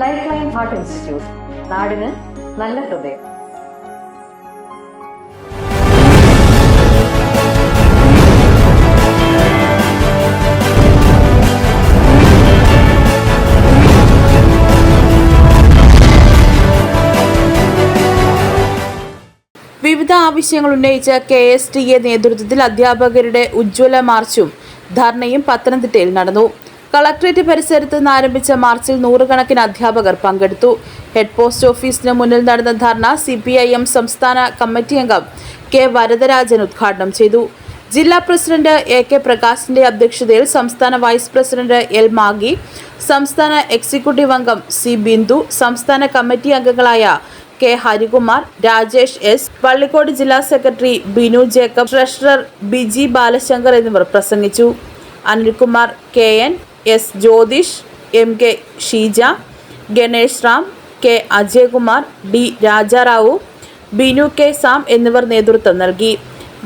Life line heart institute നാടിന് നല്ല ഹൃദയം. വിവിധ ആവശ്യങ്ങൾ ഉന്നയിച്ച കെ എസ് ടി എ നേതൃത്വത്തിൽ അധ്യാപകരുടെ ഉജ്ജ്വല മാർച്ചും ധർണയും പത്തനംതിട്ടയിൽ നടന്നു. കളക്ട്രേറ്റ് പരിസരത്ത് നിന്ന് ആരംഭിച്ച മാർച്ചിൽ നൂറുകണക്കിന് അധ്യാപകർ പങ്കെടുത്തു. ഹെഡ് പോസ്റ്റ് ഓഫീസിന് മുന്നിൽ നടന്ന ധർണ സി പി ഐ എം സംസ്ഥാന കമ്മിറ്റി അംഗം കെ വരദരാജൻ ഉദ്ഘാടനം ചെയ്തു. ജില്ലാ പ്രസിഡന്റ് എ കെ പ്രകാശിന്റെ അധ്യക്ഷതയിൽ സംസ്ഥാന വൈസ് പ്രസിഡന്റ് എൽ മാഗി സംസ്ഥാന എക്സിക്യൂട്ടീവ് അംഗം സി ബിന്ദു സംസ്ഥാന കമ്മിറ്റി അംഗങ്ങളായ കെ ഹരികുമാർ രാജേഷ് എസ് പള്ളിക്കോട് ജില്ലാ secretary Binu Jacob treasurer Biji Balashankar എന്നിവർ പ്രസംഗിച്ചു. Anilkumar K N S Jyothish M K Sheeja Ganesh Ram K Ajayakumar D Rajarao Binu K Sam എന്നിവർ നേതൃത്വം നൽകി.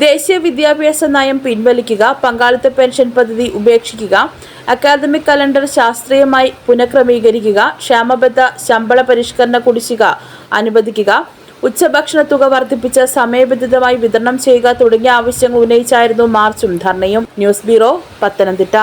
ദേശീയ വിദ്യാഭ്യാസ നയം പിൻവലിക്കുക പങ്കാളിത്ത പെൻഷൻ പദ്ധതി ഉപേക്ഷിക്കുക അക്കാദമിക് കലണ്ടർ ശാസ്ത്രീയമായി പുനഃക്രമീകരിക്കുക ക്ഷാമബദ്ധ ശമ്പള പരിഷ്കരണ കുടിശ്ശിക അനുവദിക്കുക ഉച്ചഭക്ഷണ തുക വർദ്ധിപ്പിച്ച് സമയബന്ധിതമായി വിതരണം ചെയ്യുക തുടങ്ങിയ ആവശ്യങ്ങൾ ഉന്നയിച്ചായിരുന്നു മാർച്ചും ധർണയും. News bureau Pathanamthitta.